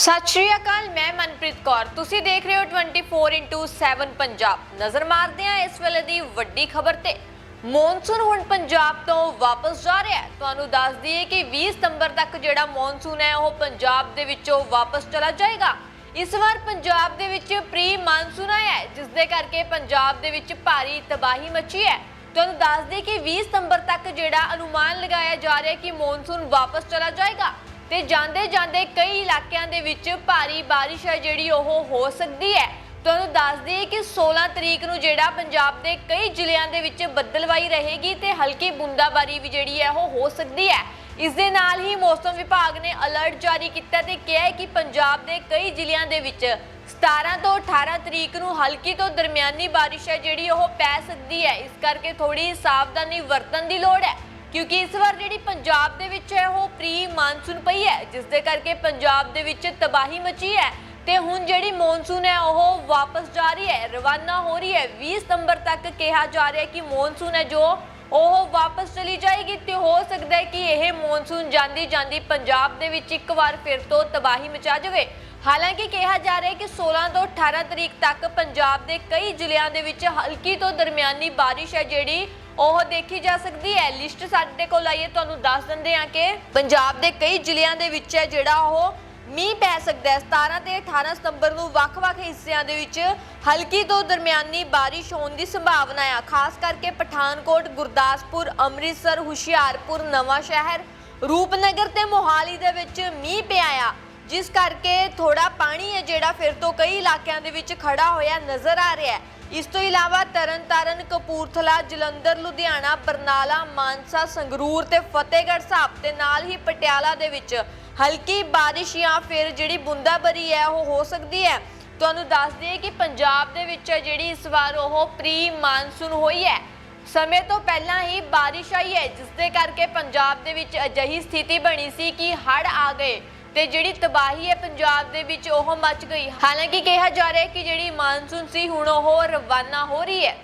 ਸਤਿ ਸ਼੍ਰੀ ਅਕਾਲ, ਮੈਂ ਮਨਪ੍ਰੀਤ ਕੌਰ। ਤੁਸੀਂ ਦੇਖ ਰਹੇ ਹੋ 24/7 ਪੰਜਾਬ। ਨਜ਼ਰ ਮਾਰਦੇ ਹਾਂ ਇਸ ਵੇਲੇ ਦੀ ਵੱਡੀ ਖਬਰ ਤੇ। ਮੌਨਸੂਨ ਹੁਣ ਪੰਜਾਬ ਤੋਂ ਵਾਪਸ ਜਾ ਰਿਹਾ ਹੈ। ਤੁਹਾਨੂੰ ਦੱਸ ਦਈਏ ਕਿ 20 ਸਤੰਬਰ ਤੱਕ ਜਿਹੜਾ ਮੌਨਸੂਨ ਹੈ, ਉਹ ਪੰਜਾਬ ਦੇ ਵਿੱਚੋਂ ਵਾਪਸ ਚਲਾ ਜਾਏਗਾ। ਇਸ ਵਾਰ ਪੰਜਾਬ ਦੇ ਵਿੱਚ ਪ੍ਰੀ ਮਾਨਸੂਨ ਆਇਆ ਹੈ, ਜਿਸ ਦੇ ਕਰਕੇ ਪੰਜਾਬ ਦੇ ਵਿੱਚ ਭਾਰੀ ਤਬਾਹੀ ਮਚੀ ਹੈ। ਤੁਹਾਨੂੰ ਦੱਸ ਦਈਏ ਕਿ 20 ਸਤੰਬਰ ਤੱਕ ਜਿਹੜਾ ਅਨੁਮਾਨ ਲਗਾਇਆ ਜਾ ਰਿਹਾ ਹੈ ਕਿ ਮੌਨਸੂਨ ਵਾਪਸ ਚਲਾ ਜਾਏਗਾ। ਤੇ ਜਾਂਦੇ ਜਾਂਦੇ ਕਈ ਇਲਾਕਿਆਂ ਦੇ ਵਿੱਚ ਭਾਰੀ ਬਾਰਿਸ਼ ਹੈ ਜਿਹੜੀ ਉਹ ਹੋ ਸਕਦੀ ਹੈ। ਤੁਹਾਨੂੰ ਦੱਸ ਦਈਏ ਕਿ 16 ਤਰੀਕ ਨੂੰ ਜਿਹੜਾ ਪੰਜਾਬ ਦੇ ਕਈ ਜ਼ਿਲ੍ਹਿਆਂ ਦੇ ਵਿੱਚ ਬੱਦਲਵਾਈ ਰਹੇਗੀ ਤੇ ਹਲਕੀ ਬੂੰਦਾਬਾਰੀ ਵੀ ਜਿਹੜੀ ਹੈ ਉਹ ਹੋ ਸਕਦੀ ਹੈ। ਇਸ ਦੇ ਨਾਲ ਹੀ ਮੌਸਮ ਵਿਭਾਗ ਨੇ ਅਲਰਟ ਜਾਰੀ ਕੀਤਾ ਤੇ ਕਿਹਾ ਹੈ ਕਿ ਪੰਜਾਬ ਦੇ ਕਈ ਜ਼ਿਲ੍ਹਿਆਂ ਦੇ ਵਿੱਚ 17 ਤੋਂ 18 ਤਰੀਕ ਨੂੰ ਹਲਕੀ ਤੋਂ ਦਰਮਿਆਨੀ ਬਾਰਿਸ਼ ਹੈ ਜਿਹੜੀ ਉਹ ਪੈ ਸਕਦੀ ਹੈ। ਇਸ ਕਰਕੇ ਥੋੜੀ ਸਾਵਧਾਨੀ ਵਰਤਣ ਦੀ ਲੋੜ ਹੈ। ਕਿਉਂਕਿ ਇਸ ਵਾਰ ਜਿਹੜੀ ਪੰਜਾਬ ਦੇ ਵਿੱਚ ਹੈ, ਉਹ ਪ੍ਰੀ ਮਾਨਸੂਨ ਪਈ ਹੈ, ਜਿਸ ਦੇ ਕਰਕੇ ਪੰਜਾਬ ਦੇ ਵਿੱਚ ਤਬਾਹੀ ਮਚੀ ਹੈ ਤੇ ਹੁਣ ਜਿਹੜੀ ਮੌਨਸੂਨ ਹੈ, ਉਹ ਵਾਪਸ ਜਾ ਰਹੀ ਹੈ, ਰਵਾਨਾ ਹੋ ਰਹੀ ਹੈ। 20 ਸਤੰਬਰ ਤੱਕ ਕਿਹਾ ਜਾ ਰਿਹਾ ਹੈ ਕਿ ਮੌਨਸੂਨ ਹੈ ਜੋ, ਉਹ ਵਾਪਸ ਚਲੀ ਜਾਏਗੀ ਤੇ ਹੋ ਸਕਦਾ ਹੈ ਕਿ ਇਹ ਮੌਨਸੂਨ ਜਾਂਦੀ ਜਾਂਦੀ ਪੰਜਾਬ ਦੇ ਵਿੱਚ ਇੱਕ ਵਾਰ ਫਿਰ ਤੋਂ ਤਬਾਹੀ ਮਚਾ ਜਾਵੇ। ਹਾਲਾਂਕਿ ਕਿਹਾ ਜਾ ਰਿਹਾ ਹੈ ਕਿ 16 ਤੋਂ 18 ਤਰੀਕ ਤੱਕ ਪੰਜਾਬ ਦੇ ਕਈ ਜ਼ਿਲ੍ਹਿਆਂ ਦੇ ਵਿੱਚ ਹਲਕੀ ਤੋਂ ਦਰਮਿਆਨੀ ਬਾਰਿਸ਼ ਹੈ, ਜਿਹੜੀ ਉਹ ਦੇਖੀ ਜਾ ਸਕਦੀ ਹੈ। ਲਿਸਟ ਸਾਡੇ ਕੋਲ ਆਈ ਹੈ। ਤੁਹਾਨੂੰ ਦੱਸ ਦਿੰਦੇ ਹਾਂ ਕਿ ਪੰਜਾਬ ਦੇ ਕਈ ਜ਼ਿਲ੍ਹਿਆਂ ਦੇ ਵਿੱਚ ਹੈ ਜਿਹੜਾ ਉਹ ਮੀਂਹ ਪੈ ਸਕਦਾ ਹੈ। 17 ਤੇ 18 ਸਤੰਬਰ ਨੂੰ ਵੱਖ-ਵੱਖ ਹਿੱਸਿਆਂ ਦੇ ਵਿੱਚ ਹਲਕੀ ਤੋਂ ਦਰਮਿਆਨੀ ਬਾਰਿਸ਼ ਹੋਣ ਦੀ ਸੰਭਾਵਨਾ ਹੈ ਖਾਸ ਕਰਕੇ ਪਠਾਨਕੋਟ, ਗੁਰਦਾਸਪੁਰ, ਅੰਮ੍ਰਿਤਸਰ, ਹੁਸ਼ਿਆਰਪੁਰ, ਨਵਾਂ ਸ਼ਹਿਰ, ਰੂਪਨਗਰ ਤੇ ਮੋਹਾਲੀ ਦੇ ਵਿੱਚ ਮੀਂਹ ਪਿਆ ਆ। ਜਿਸ ਕਰਕੇ ਥੋੜਾ ਪਾਣੀ ਹੈ ਜਿਹੜਾ ਫਿਰ ਤੋਂ ਕਈ ਇਲਾਕਿਆਂ ਦੇ ਵਿੱਚ ਖੜਾ ਹੋਇਆ ਨਜ਼ਰ ਆ ਰਿਹਾ ਹੈ। ਇਸ ਤੋਂ ਇਲਾਵਾ ਤਰਨਤਾਰਨ ਕਪੂਰਥਲਾ, ਜਲੰਧਰ, ਲੁਧਿਆਣਾ, ਬਰਨਾਲਾ, ਮਾਨਸਾ, ਸੰਗਰੂਰ ਤੇ ਫਤਿਹਗੜ੍ਹ ਸਾਹਿਬ ਤੇ ਨਾਲ ਹੀ ਪਟਿਆਲਾ ਦੇ ਵਿੱਚ ਹਲਕੀ ਬਾਰਿਸ਼ ਜਾਂ ਫਿਰ ਜਿਹੜੀ ਬੂੰਦਾਬਰੀ ਹੈ ਉਹ ਹੋ ਸਕਦੀ ਹੈ। ਤੁਹਾਨੂੰ ਦੱਸ ਦਈਏ ਕਿ ਪੰਜਾਬ ਦੇ ਵਿੱਚ ਹੈ ਜਿਹੜੀ ਇਸ ਵਾਰ ਉਹ ਪ੍ਰੀ ਮਾਨਸੂਨ ਹੋਈ ਹੈ। ਸਮੇਂ ਤੋਂ ਪਹਿਲਾਂ ਹੀ ਬਾਰਿਸ਼ ਆਈ ਹੈ, ਜਿਸ ਦੇ ਕਰਕੇ ਪੰਜਾਬ ਦੇ ਵਿੱਚ ਅਜਿਹੀ ਸਥਿਤੀ ਬਣੀ ਸੀ ਕਿ ਹੜ੍ਹ ਆ ਗਏ। ਤੇ ਜਿਹੜੀ ਤਬਾਹੀ ਹੈ ਪੰਜਾਬ ਦੇ ਵਿੱਚ ਉਹ ਮਚ ਗਈ। ਹਾਲਾਂਕਿ ਕਿਹਾ ਜਾ ਰਿਹਾ ਹੈ ਕਿ ਜਿਹੜੀ ਮਾਨਸੂਨ ਸੀ, ਹੁਣ ਉਹ ਰਵਾਨਾ ਹੋ ਰਹੀ ਹੈ।